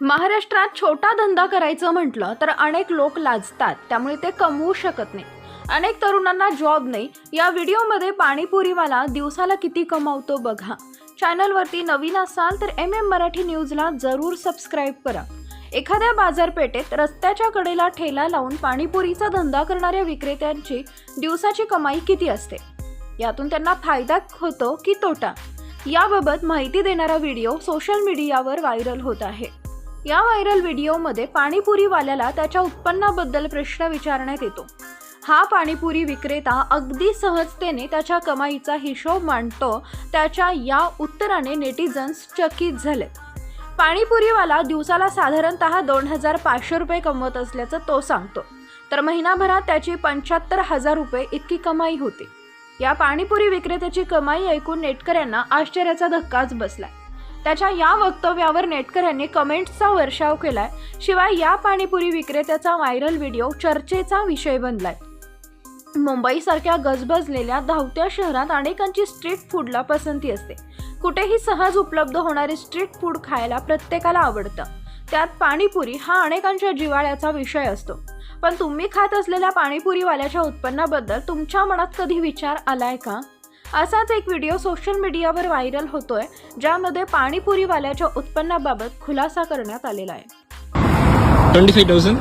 महाराष्ट्रात छोटा धंदा करायचं म्हटलं तर अनेक लोक लाजतात त्यामुळे ते कमवू शकत नाही. अनेक तरुणांना जॉब नाही. या व्हिडिओमध्ये पाणीपुरीवाला दिवसाला किती कमावतो बघा. चॅनलवरती नवीन असाल तर एम एम मराठी न्यूजला जरूर सबस्क्राईब करा. एखाद्या बाजारपेठेत रस्त्याच्या कडेला ठेला लावून पाणीपुरीचा धंदा करणाऱ्या विक्रेत्यांची दिवसाची कमाई किती असते? यातून त्यांना फायदा होतो की तोटा? याबाबत माहिती देणारा व्हिडिओ सोशल मीडियावर व्हायरल होत आहे. या व्हायरल व्हिडिओमध्ये पाणीपुरीवाल्याला त्याच्या उत्पन्नाबद्दल प्रश्न विचारण्यात येतो. हा पाणीपुरी विक्रेता अगदी सहजतेने त्याच्या कमाईचा हिशोब मांडतो त्याच्या या उत्तराने नेटिझन्स चकित झाले. पाणीपुरीवाला दिवसाला साधारणतः दोन हजार पाचशे रुपये कमवत असल्याचं तो सांगतो. तर महिनाभरात त्याची पंच्याहत्तर हजार रुपये इतकी कमाई होती. या पाणीपुरी विक्रेत्याची कमाई ऐकून नेटकऱ्यांना आश्चर्याचा धक्काच बसलाय. त्याच्या या वक्तव्यावर नेटकऱ्यांनी कमेंट्सचा वर्षाव केलाय शिवाय या पाणीपुरी विक्रेत्याचा व्हायरल व्हिडिओ चर्चेचा विषय बनलाय. मुंबईसारख्या गजबजलेल्या धावत्या शहरात अनेकांची स्ट्रीट फूडला पसंती असते. कुठेही सहज उपलब्ध होणारे स्ट्रीट फूड खायला प्रत्येकाला आवडतं. त्यात पाणीपुरी हा अनेकांच्या जिवाळ्याचा विषय असतो. पण तुम्ही खात असलेल्या पाणीपुरीवाल्याच्या उत्पन्नाबद्दल तुमच्या मनात कधी विचार आलाय का? असाच एक व्हिडिओ सोशल मीडियावर व्हायरल होतोय ज्यामध्ये पाणीपुरीवाल्याच्या उत्पन्नाबाबत खुलासा करण्यात आलेला आहे. Twenty five thousand